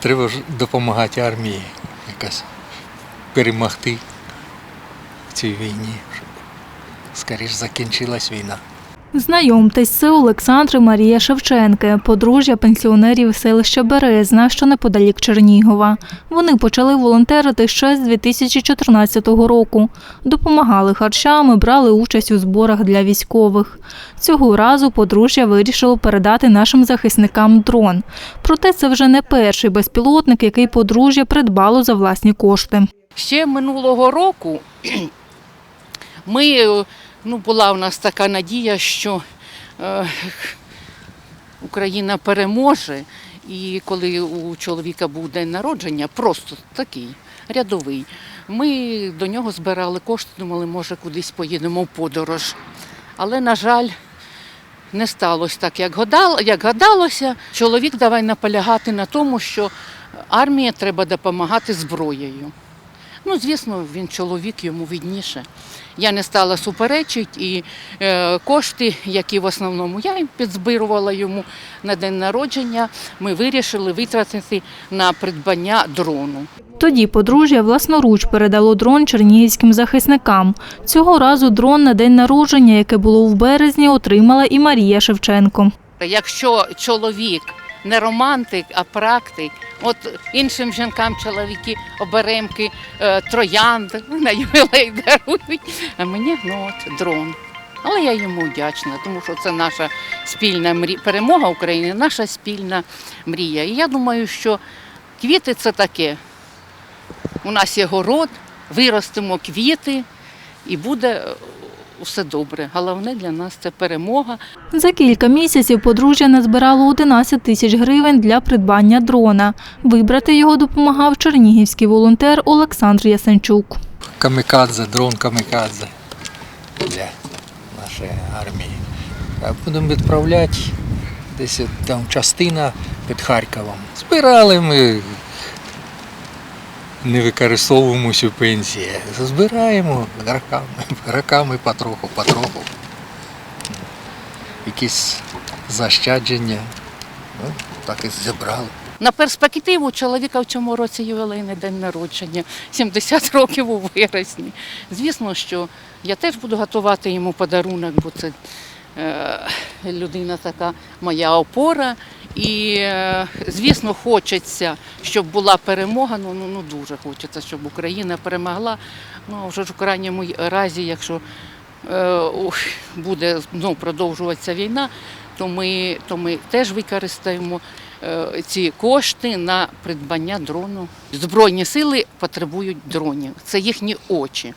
Треба ж допомагати армії якось перемогти в цій війні, щоб скоріш закінчилась війна. Знайомтесь, це Олександр і Марія Шевченки, подружжя пенсіонерів селища Березна, що неподалік Чернігова. Вони почали волонтерити ще з 2014 року. Допомагали харчами, брали участь у зборах для військових. Цього разу подружжя вирішило передати нашим захисникам дрон. Проте це вже не перший безпілотник, який подружжя придбало за власні кошти. Ще минулого року ми, е, ну, була в нас така надія, що е, Україна переможе. І коли у чоловіка був день народження, просто такий рядовий, ми до нього збирали кошти, думали, може, кудись поїдемо в подорож. Але, на жаль, не сталося так, як гадал- як гадалося. Чоловік давай наполягати на тому, що армії треба допомагати зброєю. Ну, звісно, він чоловік, йому відніше. Я не стала суперечити, і е, кошти, які в основному я підзбирувала йому на день народження, ми вирішили витратити на придбання дрону. Тоді подружжя власноруч передало дрон чернігівським захисникам. Цього разу дрон на день народження, яке було в березні, отримала і Марія Шевченко. Якщо чоловік не романтик, а практик, от іншим жінкам чоловіки оберемки, е, троянд на ювілей дарують, а мені ну, от, дрон. Але я йому вдячна, тому що це наша спільна мрія, перемога України, наша спільна мрія. І я думаю, що квіти це таке. У нас є город, виростимо квіти і буде е, все добре. Головне для нас це перемога. За кілька місяців подружжя назбирало 11 тисяч гривень для придбання дрона. Вибрати його допомагав чернігівський волонтер Олександр Ясенчук. Камікадзе, дрон камікадзе для нашої армії. Будемо відправляти десь там частина під Харковом. Збирали ми, не використовуємо всю пенсію. Збираємо роками, роками потроху, потроху. Якісь защадження. Ну, так і зібрали. На перспективу чоловіка в цьому році ювілейний день народження, 70 років у вересні. Звісно, що я теж буду готувати йому подарунок, бо це е, людина така моя опора. І, е, звісно, хочеться, щоб була перемога. Ну, ну, ну дуже хочеться, щоб Україна перемогла. Ну, вже ж у крайньому разі, якщо е, буде ну, продовжуватися війна, то ми, то ми теж використаємо е, ці кошти на придбання дрону. Збройні сили потребують дронів. Це їхні очі.